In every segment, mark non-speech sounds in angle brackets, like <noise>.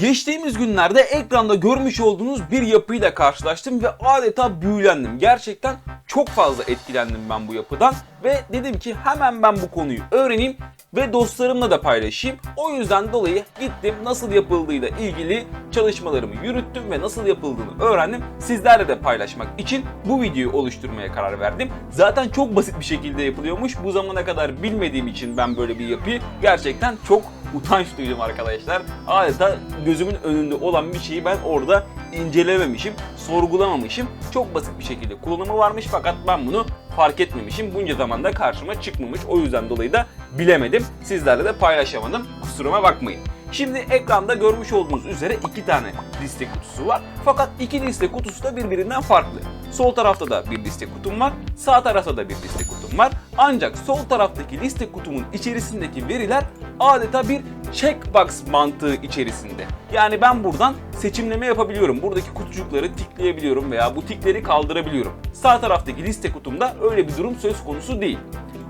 Geçtiğimiz günlerde ekranda görmüş olduğunuz bir yapıyla karşılaştım ve adeta büyülendim. Gerçekten çok fazla etkilendim ben bu yapıdan ve dedim ki hemen ben bu konuyu öğreneyim ve dostlarımla da paylaşayım. O yüzden dolayı gittim nasıl yapıldığıyla ilgili çalışmalarımı yürüttüm ve nasıl yapıldığını öğrendim. Sizlerle de paylaşmak için bu videoyu oluşturmaya karar verdim. Zaten çok basit bir şekilde yapılıyormuş. Bu zamana kadar bilmediğim için ben böyle bir yapıyı gerçekten çok utanç duydum arkadaşlar. Adeta gözümün önünde olan bir şeyi ben orada incelememişim, sorgulamamışım. Çok basit bir şekilde kullanımı varmış fakat ben bunu fark etmemişim. Bunca zamanda karşıma çıkmamış. O yüzden dolayı da bilemedim. Sizlerle de paylaşamadım. Kusuruma bakmayın. Şimdi ekranda görmüş olduğunuz üzere iki tane liste kutusu var. Fakat iki liste kutusu da birbirinden farklı. Sol tarafta da bir liste kutum var, sağ tarafta da bir liste kutum var. Ancak sol taraftaki liste kutumun içerisindeki veriler adeta bir checkbox mantığı içerisinde. Yani ben buradan seçimleme yapabiliyorum. Buradaki kutucukları tikleyebiliyorum veya bu tikleri kaldırabiliyorum. Sağ taraftaki liste kutumda öyle bir durum söz konusu değil.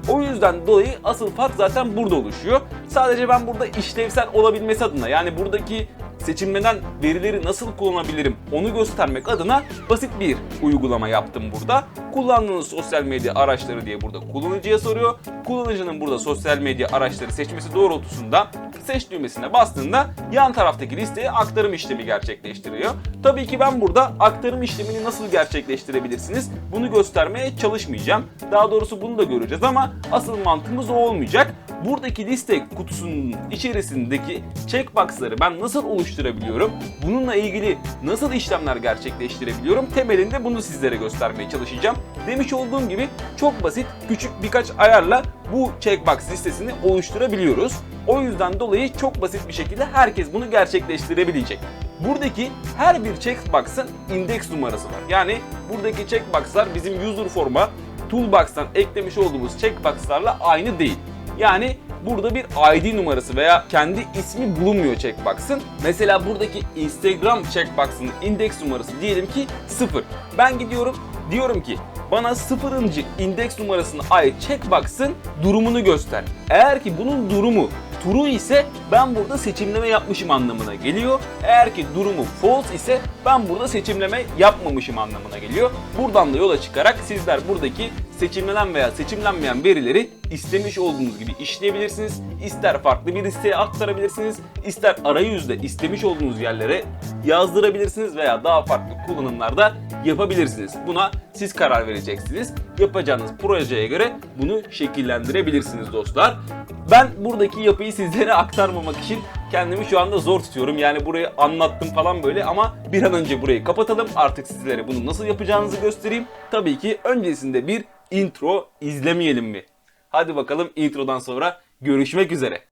O yüzden dolayı asıl fark zaten burada oluşuyor. Sadece ben burada işlevsel olabilmesi adına yani buradaki seçimleden verileri nasıl kullanabilirim onu göstermek adına basit bir uygulama yaptım burada. Kullandığınız sosyal medya araçları diye burada kullanıcıya soruyor. Kullanıcının burada sosyal medya araçları seçmesi doğrultusunda seç düğmesine bastığında yan taraftaki listeye aktarım işlemi gerçekleştiriyor. Tabii ki ben burada aktarım işlemini nasıl gerçekleştirebilirsiniz bunu göstermeye çalışmayacağım. Daha doğrusu bunu da göreceğiz ama asıl mantığımız o olmayacak. Buradaki liste kutusunun içerisindeki checkbox'ları ben nasıl oluşturabiliyorum? Bununla ilgili nasıl işlemler gerçekleştirebiliyorum? Temelinde bunu sizlere göstermeye çalışacağım. Demiş olduğum gibi çok basit küçük birkaç ayarla bu checkbox listesini oluşturabiliyoruz. O yüzden dolayı çok basit bir şekilde herkes bunu gerçekleştirebilecek. Buradaki her bir checkbox'ın indeks numarası var. Yani buradaki checkbox'lar bizim user form'a Toolbox'tan eklemiş olduğumuz checkbox'larla aynı değil. Yani burada bir ID numarası veya kendi ismi bulunmuyor checkbox'ın. Mesela buradaki Instagram checkbox'ın indeks numarası diyelim ki 0. Ben gidiyorum diyorum ki bana sıfırıncı indeks numarasına ait checkbox'ın durumunu göster. Eğer ki bunun durumu true ise ben burada seçimleme yapmışım anlamına geliyor. Eğer ki durumu false ise ben burada seçimleme yapmamışım anlamına geliyor. Buradan da yola çıkarak sizler buradaki seçimlenen veya seçimlenmeyen verileri istemiş olduğunuz gibi işleyebilirsiniz. İster farklı bir listeye aktarabilirsiniz, ister arayüzde istemiş olduğunuz yerlere yazdırabilirsiniz veya daha farklı kullanımlarda yapabilirsiniz. Buna siz karar vereceksiniz. Yapacağınız projeye göre bunu şekillendirebilirsiniz dostlar. Ben buradaki yapıyı sizlere aktarmamak için kendimi şu anda zor tutuyorum. Yani burayı anlattım falan böyle ama bir an önce burayı kapatalım. Artık sizlere bunu nasıl yapacağınızı göstereyim. Tabii ki öncesinde bir intro izlemeyelim mi? Hadi bakalım introdan sonra görüşmek üzere.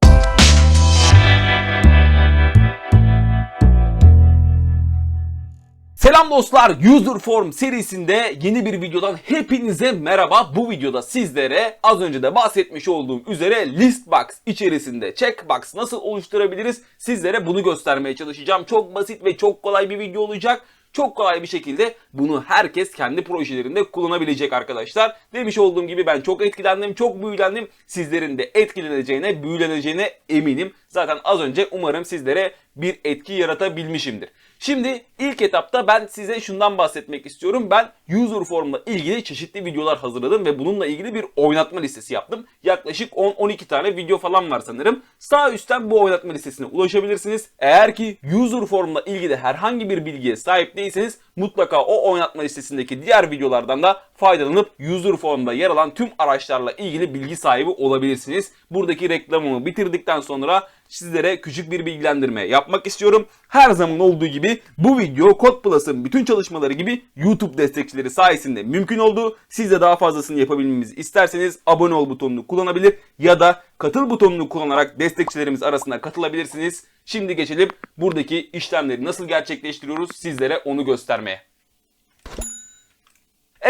Selam dostlar, User Form serisinde yeni bir videodan hepinize merhaba. Bu videoda sizlere az önce de bahsetmiş olduğum üzere Listbox içerisinde checkbox nasıl oluşturabiliriz sizlere bunu göstermeye çalışacağım. Çok basit ve çok kolay bir video olacak. Çok kolay bir şekilde bunu herkes kendi projelerinde kullanabilecek arkadaşlar. Demiş olduğum gibi ben çok etkilendim, çok büyülendim. Sizlerin de etkileneceğine, büyüleneceğine eminim. Zaten az önce umarım sizlere bir etki yaratabilmişimdir. Şimdi ilk etapta ben size şundan bahsetmek istiyorum. Ben user formla ilgili çeşitli videolar hazırladım ve bununla ilgili bir oynatma listesi yaptım. Yaklaşık 10-12 tane video falan var sanırım. Sağ üstten bu oynatma listesine ulaşabilirsiniz. Eğer ki user formla ilgili herhangi bir bilgiye sahip değilseniz mutlaka o oynatma listesindeki diğer videolardan da faydalanıp user formda yer alan tüm araçlarla ilgili bilgi sahibi olabilirsiniz. Buradaki reklamımı bitirdikten sonra sizlere küçük bir bilgilendirme yapmak istiyorum. Her zaman olduğu gibi bu video Code Plus'ın bütün çalışmaları gibi YouTube destekçileri sayesinde mümkün oldu. Siz de daha fazlasını yapabilmemizi isterseniz abone ol butonunu kullanabilir ya da katıl butonunu kullanarak destekçilerimiz arasına katılabilirsiniz. Şimdi geçelim buradaki işlemleri nasıl gerçekleştiriyoruz sizlere onu göstermeye.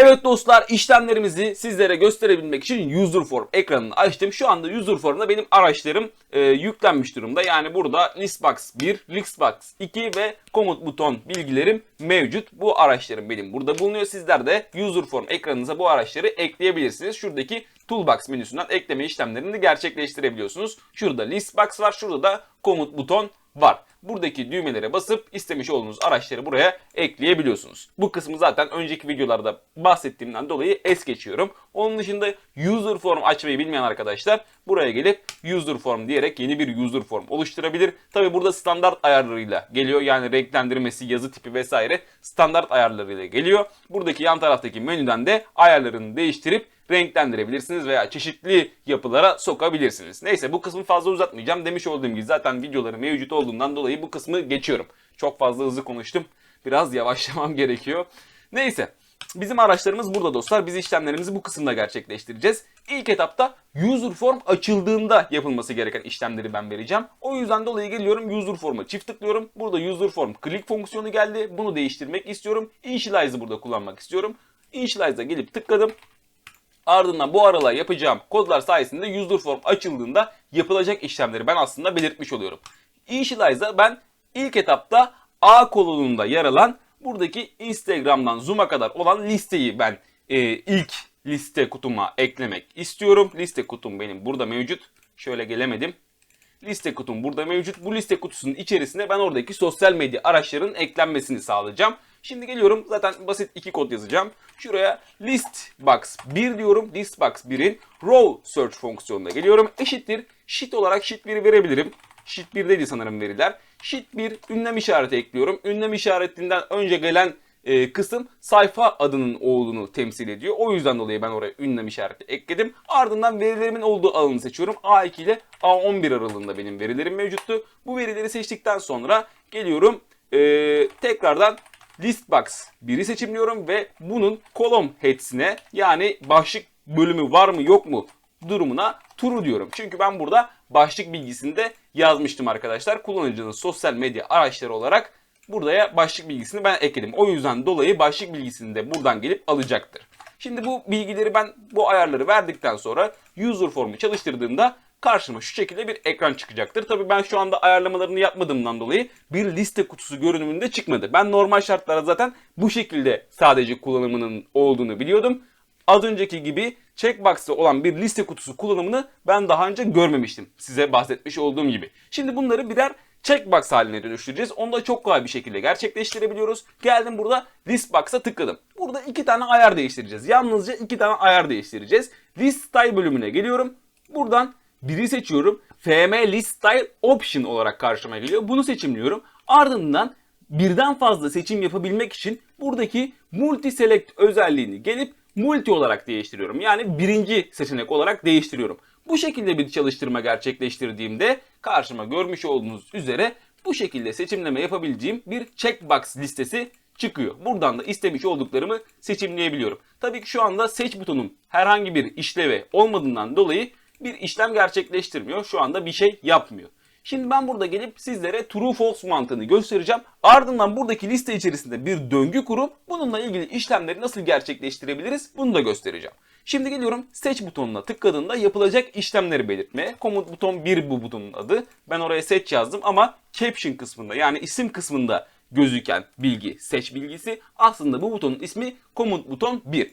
Evet dostlar işlemlerimizi sizlere gösterebilmek için user form ekranını açtım. Şu anda user formda benim araçlarım e, yüklenmiş durumda. Yani burada listbox 1, listbox 2 ve komut buton bilgilerim mevcut. Bu araçlarım benim burada bulunuyor. Sizler de user form ekranınıza bu araçları ekleyebilirsiniz. Şuradaki toolbox menüsünden ekleme işlemlerini gerçekleştirebiliyorsunuz. Şurada listbox var, şurada da komut buton var. Buradaki düğmelere basıp istemiş olduğunuz araçları buraya ekleyebiliyorsunuz. Bu kısmı zaten önceki videolarda bahsettiğimden dolayı es geçiyorum. Onun dışında user form açmayı bilmeyen arkadaşlar buraya gelip user form diyerek yeni bir user form oluşturabilir. Tabi burada standart ayarlarıyla geliyor. Yani renklendirmesi, yazı tipi vesaire standart ayarlarıyla geliyor. Buradaki yan taraftaki menüden de ayarlarını değiştirip renklendirebilirsiniz veya çeşitli yapılara sokabilirsiniz. Neyse bu kısmı fazla uzatmayacağım. Demiş olduğum gibi zaten videoları mevcut olduğundan dolayı bu kısmı geçiyorum. Çok fazla hızlı konuştum. Biraz yavaşlamam <laughs> gerekiyor. Neyse. Bizim araçlarımız burada dostlar. Biz işlemlerimizi bu kısımda gerçekleştireceğiz. İlk etapta user form açıldığında yapılması gereken işlemleri ben vereceğim. O yüzden dolayı geliyorum user form'a çift tıklıyorum. Burada user form click fonksiyonu geldi. Bunu değiştirmek istiyorum. Initialize'ı burada kullanmak istiyorum. Initialize'a gelip tıkladım. Ardından bu aralığa yapacağım kodlar sayesinde user form açıldığında yapılacak işlemleri ben aslında belirtmiş oluyorum. Initialize'a ben ilk etapta A kolonunda yer alan buradaki Instagram'dan Zoom'a kadar olan listeyi ben e, ilk liste kutuma eklemek istiyorum. Liste kutum benim burada mevcut. Şöyle gelemedim. Liste kutum burada mevcut. Bu liste kutusunun içerisine ben oradaki sosyal medya araçlarının eklenmesini sağlayacağım. Şimdi geliyorum zaten basit iki kod yazacağım. Şuraya listbox 1 diyorum. Listbox 1'in row search fonksiyonuna geliyorum. Eşittir. Sheet olarak sheet 1'i verebilirim. Sheet 1'deydi sanırım veriler. Sheet 1 ünlem işareti ekliyorum. Ünlem işaretinden önce gelen e, kısım sayfa adının olduğunu temsil ediyor. O yüzden dolayı ben oraya ünlem işareti ekledim. Ardından verilerimin olduğu alanı seçiyorum. A2 ile A11 aralığında benim verilerim mevcuttu. Bu verileri seçtikten sonra geliyorum e, tekrardan listbox 1'i seçimliyorum ve bunun column heads'ine yani başlık bölümü var mı yok mu durumuna true diyorum. Çünkü ben burada başlık bilgisini de yazmıştım arkadaşlar. Kullanıcının sosyal medya araçları olarak buraya başlık bilgisini ben ekledim. O yüzden dolayı başlık bilgisini de buradan gelip alacaktır. Şimdi bu bilgileri ben bu ayarları verdikten sonra user formu çalıştırdığımda karşıma şu şekilde bir ekran çıkacaktır. Tabii ben şu anda ayarlamalarını yapmadığımdan dolayı bir liste kutusu görünümünde çıkmadı. Ben normal şartlarda zaten bu şekilde sadece kullanımının olduğunu biliyordum. Az önceki gibi checkbox'ta olan bir liste kutusu kullanımını ben daha önce görmemiştim. Size bahsetmiş olduğum gibi. Şimdi bunları birer checkbox haline dönüştüreceğiz. Onu da çok kolay bir şekilde gerçekleştirebiliyoruz. Geldim burada listbox'a tıkladım. Burada iki tane ayar değiştireceğiz. Yalnızca iki tane ayar değiştireceğiz. List style bölümüne geliyorum. Buradan biri seçiyorum. FM list style option olarak karşıma geliyor. Bunu seçimliyorum. Ardından birden fazla seçim yapabilmek için buradaki multi select özelliğini gelip multi olarak değiştiriyorum. Yani birinci seçenek olarak değiştiriyorum. Bu şekilde bir çalıştırma gerçekleştirdiğimde karşıma görmüş olduğunuz üzere bu şekilde seçimleme yapabileceğim bir checkbox listesi çıkıyor. Buradan da istemiş olduklarımı seçimleyebiliyorum. Tabii ki şu anda seç butonum herhangi bir işleve olmadığından dolayı bir işlem gerçekleştirmiyor. Şu anda bir şey yapmıyor. Şimdi ben burada gelip sizlere true false mantığını göstereceğim. Ardından buradaki liste içerisinde bir döngü kurup bununla ilgili işlemleri nasıl gerçekleştirebiliriz bunu da göstereceğim. Şimdi geliyorum seç butonuna tıkladığında yapılacak işlemleri belirtmeye. Komut buton 1 bu butonun adı. Ben oraya seç yazdım ama caption kısmında yani isim kısmında gözüken bilgi seç bilgisi aslında bu butonun ismi komut buton 1.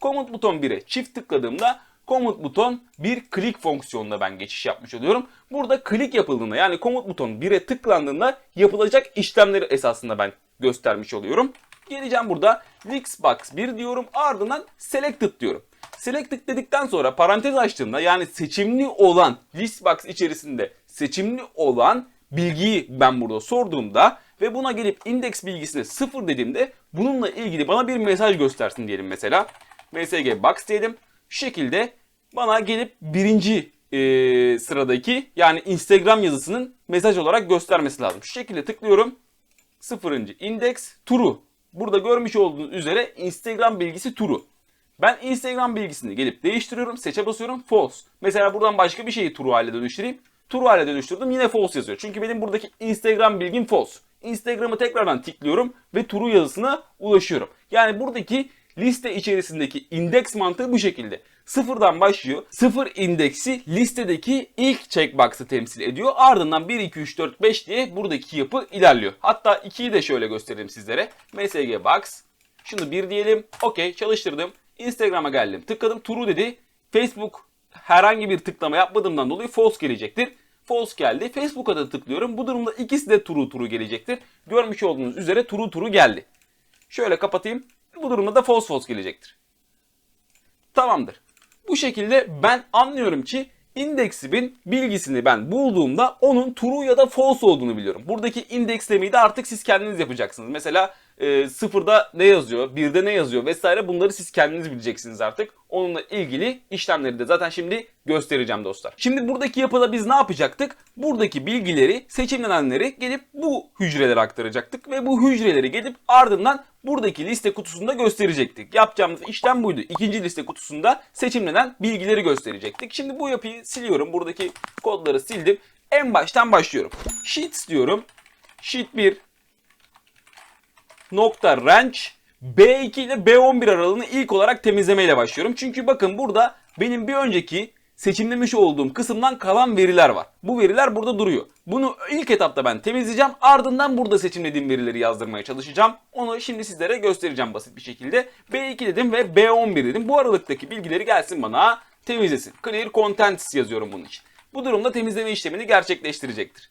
Komut buton 1'e çift tıkladığımda komut buton bir click fonksiyonuna ben geçiş yapmış oluyorum. Burada click yapıldığında yani komut buton 1'e tıklandığında yapılacak işlemleri esasında ben göstermiş oluyorum. Geleceğim burada Lixbox 1 diyorum ardından Selected diyorum. Selected dedikten sonra parantez açtığımda yani seçimli olan Listbox içerisinde seçimli olan bilgiyi ben burada sorduğumda ve buna gelip index bilgisine 0 dediğimde bununla ilgili bana bir mesaj göstersin diyelim mesela. msg box diyelim. Şu şekilde bana gelip birinci e, sıradaki yani Instagram yazısının mesaj olarak göstermesi lazım. Şu şekilde tıklıyorum. Sıfırıncı index true. Burada görmüş olduğunuz üzere Instagram bilgisi true. Ben Instagram bilgisini gelip değiştiriyorum. Seçe basıyorum false. Mesela buradan başka bir şeyi true hale dönüştüreyim. True hale dönüştürdüm yine false yazıyor. Çünkü benim buradaki Instagram bilgim false. Instagram'ı tekrardan tıklıyorum ve true yazısına ulaşıyorum. Yani buradaki liste içerisindeki indeks mantığı bu şekilde. Sıfırdan başlıyor. Sıfır indeksi listedeki ilk checkbox'ı temsil ediyor. Ardından 1, 2, 3, 4, 5 diye buradaki yapı ilerliyor. Hatta 2'yi de şöyle göstereyim sizlere. msg box. Şunu 1 diyelim. Okey çalıştırdım. Instagram'a geldim. Tıkladım. True dedi. Facebook herhangi bir tıklama yapmadığımdan dolayı false gelecektir. false geldi. Facebook'a da tıklıyorum. Bu durumda ikisi de true true gelecektir. Görmüş olduğunuz üzere true true geldi. Şöyle kapatayım. Bu durumda da false false gelecektir. Tamamdır. Bu şekilde ben anlıyorum ki indeksimin bilgisini ben bulduğumda onun true ya da false olduğunu biliyorum. Buradaki indekslemeyi de artık siz kendiniz yapacaksınız. Mesela e, sıfırda ne yazıyor, birde ne yazıyor vesaire bunları siz kendiniz bileceksiniz artık. Onunla ilgili işlemleri de zaten şimdi göstereceğim dostlar. Şimdi buradaki yapıda biz ne yapacaktık? Buradaki bilgileri, seçimlenenleri gelip bu hücrelere aktaracaktık ve bu hücreleri gelip ardından buradaki liste kutusunda gösterecektik. Yapacağımız işlem buydu. İkinci liste kutusunda seçimlenen bilgileri gösterecektik. Şimdi bu yapıyı siliyorum. Buradaki kodları sildim. En baştan başlıyorum. Sheets diyorum. Sheet 1 nokta range B2 ile B11 aralığını ilk olarak temizlemeyle başlıyorum. Çünkü bakın burada benim bir önceki seçimlemiş olduğum kısımdan kalan veriler var. Bu veriler burada duruyor. Bunu ilk etapta ben temizleyeceğim. Ardından burada seçimlediğim verileri yazdırmaya çalışacağım. Onu şimdi sizlere göstereceğim basit bir şekilde. B2 dedim ve B11 dedim. Bu aralıktaki bilgileri gelsin bana temizlesin. Clear Contents yazıyorum bunun için. Bu durumda temizleme işlemini gerçekleştirecektir.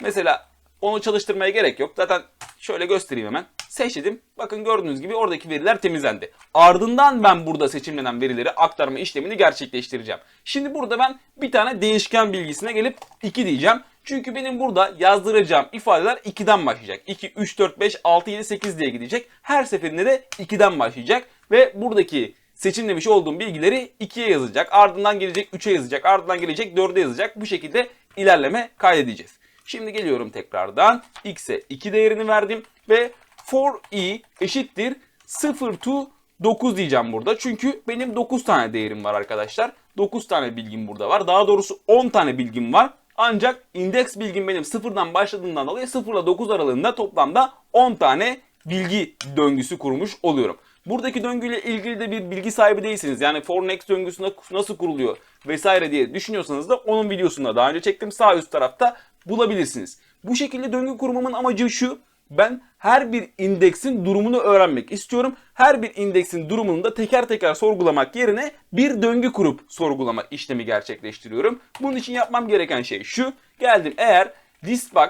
Mesela onu çalıştırmaya gerek yok. Zaten şöyle göstereyim hemen. Seçtim. Bakın gördüğünüz gibi oradaki veriler temizlendi. Ardından ben burada seçimlenen verileri aktarma işlemini gerçekleştireceğim. Şimdi burada ben bir tane değişken bilgisine gelip 2 diyeceğim. Çünkü benim burada yazdıracağım ifadeler 2'den başlayacak. 2, 3, 4, 5, 6, 7, 8 diye gidecek. Her seferinde de 2'den başlayacak. Ve buradaki seçimlemiş olduğum bilgileri 2'ye yazacak. Ardından gelecek 3'e yazacak. Ardından gelecek 4'e yazacak. Bu şekilde ilerleme kaydedeceğiz. Şimdi geliyorum tekrardan. X'e 2 değerini verdim ve for i eşittir 0 to 9 diyeceğim burada. Çünkü benim 9 tane değerim var arkadaşlar. 9 tane bilgim burada var. Daha doğrusu 10 tane bilgim var. Ancak indeks bilgim benim sıfırdan başladığından dolayı 0 ile 9 aralığında toplamda 10 tane bilgi döngüsü kurmuş oluyorum. Buradaki döngüyle ilgili de bir bilgi sahibi değilsiniz. Yani for next döngüsü nasıl kuruluyor vesaire diye düşünüyorsanız da onun videosunu daha önce çektim. Sağ üst tarafta bulabilirsiniz. Bu şekilde döngü kurmamın amacı şu. Ben her bir indeksin durumunu öğrenmek istiyorum. Her bir indeksin durumunu da teker teker sorgulamak yerine bir döngü kurup sorgulama işlemi gerçekleştiriyorum. Bunun için yapmam gereken şey şu. Geldim eğer listbox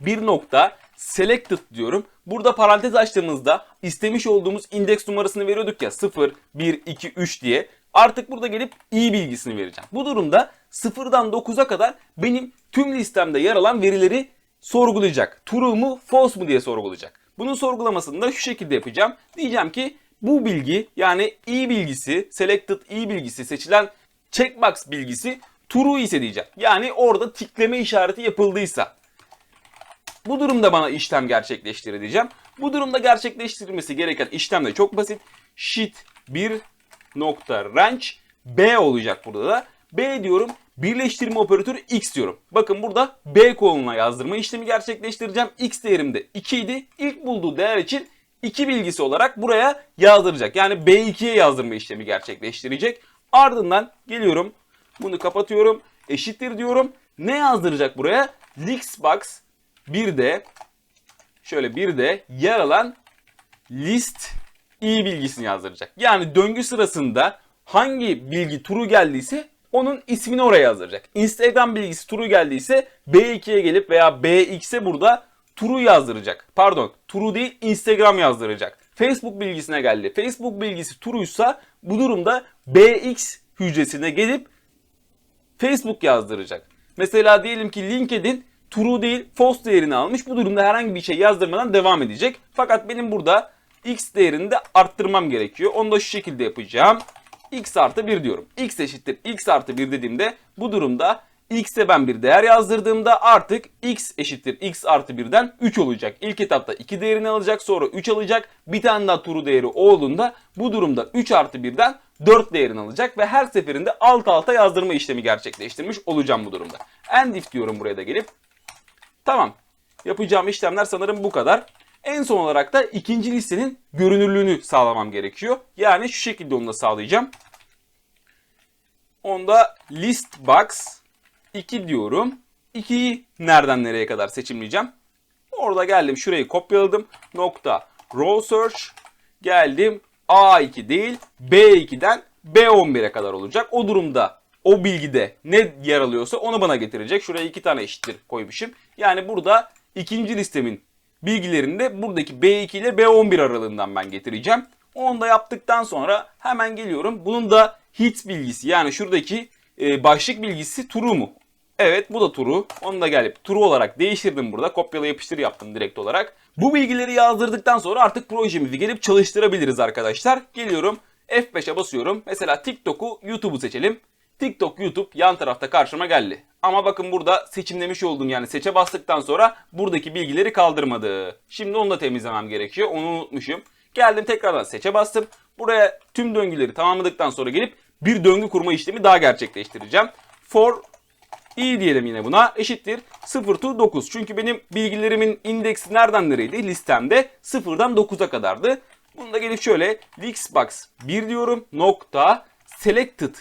bir nokta selected diyorum. Burada parantez açtığımızda istemiş olduğumuz indeks numarasını veriyorduk ya 0, 1, 2, 3 diye. Artık burada gelip i bilgisini vereceğim. Bu durumda 0'dan 9'a kadar benim tüm listemde yer alan verileri sorgulayacak. True mu false mu diye sorgulayacak. Bunun sorgulamasını da şu şekilde yapacağım. Diyeceğim ki bu bilgi yani i bilgisi, selected i bilgisi, seçilen checkbox bilgisi true ise diyeceğim. Yani orada tikleme işareti yapıldıysa. Bu durumda bana işlem gerçekleştir diyeceğim. Bu durumda gerçekleştirilmesi gereken işlem de çok basit. Sheet 1 nokta range B olacak burada da. B diyorum birleştirme operatörü X diyorum. Bakın burada B koluna yazdırma işlemi gerçekleştireceğim. X değerim de 2 idi. İlk bulduğu değer için 2 bilgisi olarak buraya yazdıracak. Yani B2'ye yazdırma işlemi gerçekleştirecek. Ardından geliyorum. Bunu kapatıyorum. Eşittir diyorum. Ne yazdıracak buraya? Lixbox bir de şöyle bir de yer alan list i bilgisini yazdıracak. Yani döngü sırasında hangi bilgi true geldiyse onun ismini oraya yazdıracak. Instagram bilgisi true geldiyse B2'ye gelip veya BX'e burada true yazdıracak. Pardon true değil Instagram yazdıracak. Facebook bilgisine geldi. Facebook bilgisi true'ysa bu durumda BX hücresine gelip Facebook yazdıracak. Mesela diyelim ki LinkedIn true değil false değerini almış. Bu durumda herhangi bir şey yazdırmadan devam edecek. Fakat benim burada x değerini de arttırmam gerekiyor. Onu da şu şekilde yapacağım. X artı 1 diyorum. x eşittir x artı 1 dediğimde bu durumda x'e ben bir değer yazdırdığımda artık x eşittir x artı 1'den 3 olacak. İlk etapta 2 değerini alacak sonra 3 alacak. Bir tane daha true değeri olduğunda bu durumda 3 artı 1'den 4 değerini alacak ve her seferinde alt alta yazdırma işlemi gerçekleştirmiş olacağım bu durumda. End if diyorum buraya da gelip. Tamam. Yapacağım işlemler sanırım bu kadar. En son olarak da ikinci listenin görünürlüğünü sağlamam gerekiyor. Yani şu şekilde onu da sağlayacağım. Onda list box 2 diyorum. 2'yi nereden nereye kadar seçimleyeceğim? Orada geldim şurayı kopyaladım. Nokta row search. Geldim A2 değil B2'den B11'e kadar olacak. O durumda o bilgide ne yer alıyorsa onu bana getirecek. Şuraya iki tane eşittir koymuşum. Yani burada ikinci listemin bilgilerini de buradaki B2 ile B11 aralığından ben getireceğim. Onu da yaptıktan sonra hemen geliyorum. Bunun da hit bilgisi yani şuradaki e, başlık bilgisi true mu? Evet bu da true. Onu da gelip true olarak değiştirdim burada. Kopyala yapıştır yaptım direkt olarak. Bu bilgileri yazdırdıktan sonra artık projemizi gelip çalıştırabiliriz arkadaşlar. Geliyorum F5'e basıyorum. Mesela TikTok'u YouTube'u seçelim. TikTok, YouTube yan tarafta karşıma geldi. Ama bakın burada seçimlemiş olduğum yani seçe bastıktan sonra buradaki bilgileri kaldırmadı. Şimdi onu da temizlemem gerekiyor. Onu unutmuşum. Geldim tekrardan seçe bastım. Buraya tüm döngüleri tamamladıktan sonra gelip bir döngü kurma işlemi daha gerçekleştireceğim. For i diyelim yine buna eşittir 0 to 9. Çünkü benim bilgilerimin indeksi nereden nereydi? Listemde 0'dan 9'a kadardı. Bunu da gelip şöyle Lixbox 1 diyorum nokta selected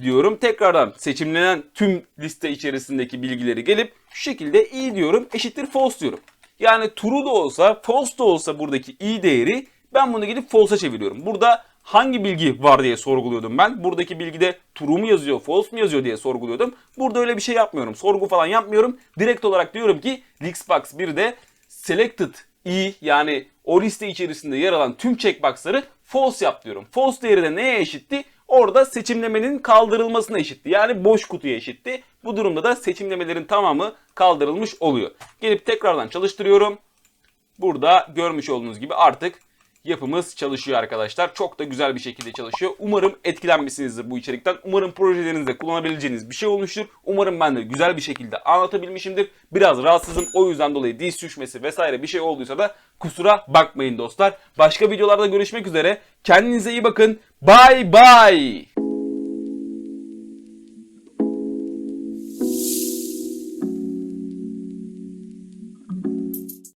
diyorum. Tekrardan seçimlenen tüm liste içerisindeki bilgileri gelip şu şekilde i diyorum eşittir false diyorum. Yani true da olsa false da olsa buradaki i değeri ben bunu gidip false'a çeviriyorum. Burada hangi bilgi var diye sorguluyordum ben. Buradaki bilgide true mu yazıyor, false mu yazıyor diye sorguluyordum. Burada öyle bir şey yapmıyorum. Sorgu falan yapmıyorum. Direkt olarak diyorum ki Lixbox 1'de selected i yani o liste içerisinde yer alan tüm checkbox'ları false yap diyorum. False değeri de neye eşitti? Orada seçimlemenin kaldırılmasına eşitti. Yani boş kutuya eşitti. Bu durumda da seçimlemelerin tamamı kaldırılmış oluyor. Gelip tekrardan çalıştırıyorum. Burada görmüş olduğunuz gibi artık yapımız çalışıyor arkadaşlar. Çok da güzel bir şekilde çalışıyor. Umarım etkilenmişsinizdir bu içerikten. Umarım projelerinizde kullanabileceğiniz bir şey olmuştur. Umarım ben de güzel bir şekilde anlatabilmişimdir. Biraz rahatsızım. O yüzden dolayı diz düşmesi vesaire bir şey olduysa da kusura bakmayın dostlar. Başka videolarda görüşmek üzere. Kendinize iyi bakın. Bye bye.